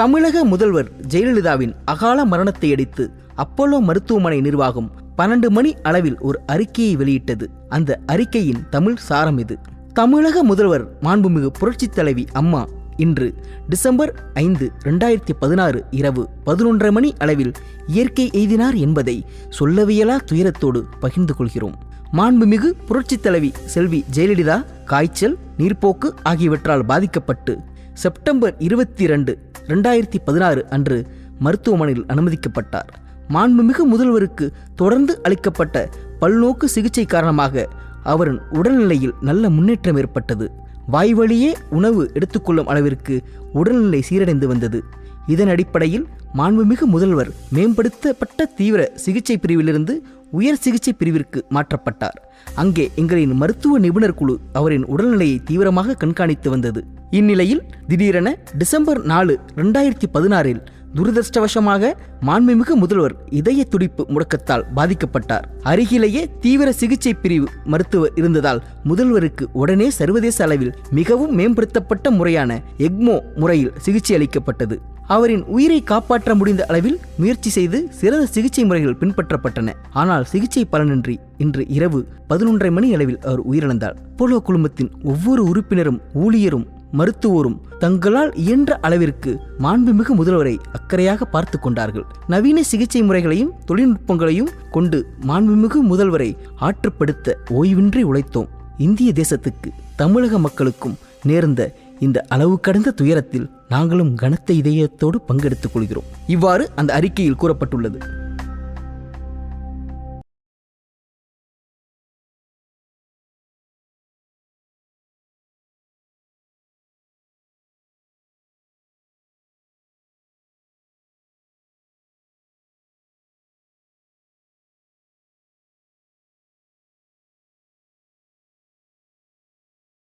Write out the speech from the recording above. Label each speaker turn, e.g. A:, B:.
A: தமிழக முதல்வர் ஜெயலலிதாவின் அகால மரணத்தை அடித்து அப்போலோ மருத்துவமனை நிர்வாகம் பன்னெண்டு மணி அளவில் ஒரு அறிக்கையை வெளியிட்டது. அந்த அறிக்கையின் தமிழ் சாரம் இது. தமிழக முதல்வர் மாண்புமிகு புரட்சித் தலைவி அம்மா இன்று டிசம்பர் ஐந்து ரெண்டாயிரத்தி பதினாறு இரவு பதினொன்றரை மணி அளவில் இயற்கை எய்தினார் என்பதை சொல்லவியலா துயரத்தோடு பகிர்ந்து கொள்கிறோம். மாண்புமிகு புரட்சித் தலைவி செல்வி ஜெயலலிதா காய்ச்சல் நீர்ப்போக்கு ஆகியவற்றால் பாதிக்கப்பட்டு செப்டம்பர் இருபத்தி ரெண்டு ரெண்டாயிரத்தி பதினாறு அன்று மருத்துவமனையில் அனுமதிக்கப்பட்டார். மாண்புமிகு முதல்வருக்கு தொடர்ந்து அளிக்கப்பட்ட பல்நோக்கு சிகிச்சை காரணமாக அவரின் உடல்நிலையில் நல்ல முன்னேற்றம் ஏற்பட்டது. வாய்வழியே உணவு எடுத்துக்கொள்ளும் அளவிற்கு உடல்நிலை சீரடைந்து வந்தது. இதன் அடிப்படையில் மாண்புமிகு முதல்வர் மேம்படுத்தப்பட்ட தீவிர சிகிச்சை பிரிவிலிருந்து உயர் சிகிச்சை பிரிவிற்கு மாற்றப்பட்டார். அங்கே எங்களின் மருத்துவ நிபுணர் குழு அவரின் உடல்நிலையை தீவிரமாக கண்காணித்து வந்தது. இந்நிலையில் திடீரென டிசம்பர் நாலு ரெண்டாயிரத்தி பதினாறில் துரதிருஷ்டவசமாக மாண்புமிகு முதல்வர் இதய துடிப்பு முடக்கத்தால் பாதிக்கப்பட்டார். அருகிலேயே தீவிர சிகிச்சை பிரிவு மருத்துவர் இருந்ததால் முதல்வருக்கு உடனே சர்வதேச அளவில் மிகவும் மேம்படுத்தப்பட்ட முறையான எக்மோ முறையில் சிகிச்சை அளிக்கப்பட்டது. அவரின் உயிரை காப்பாற்ற முடிந்த அளவில் முயற்சி செய்து சிறந்த சிகிச்சை முறைகள் பின்பற்றப்பட்டன. ஆனால் சிகிச்சை பலனின்றி இன்று இரவு பதினொன்றரை மணி அளவில் அவர் உயிரிழந்தார். போலோ குழுமத்தின் ஒவ்வொரு உறுப்பினரும் ஊழியரும் மருத்துவரும் தங்களால் இயன்ற அளவிற்கு மாண்புமிகு முதல்வரை அக்கறையாக பார்த்து கொண்டார்கள். நவீன சிகிச்சை முறைகளையும் தொழில்நுட்பங்களையும் கொண்டு மாண்புமிகு முதல்வரை ஆற்றுப்படுத்த ஓய்வின்றி உழைத்தோம். இந்திய தேசத்துக்கு தமிழக மக்களுக்கும் நேர்ந்த இந்த அளவு கடந்த துயரத்தில் நாங்களும் கனத்த இதயத்தோடு பங்கெடுத்துக் கொள்கிறோம். இவ்வாறு அந்த அறிக்கையில் கூறப்பட்டுள்ளது.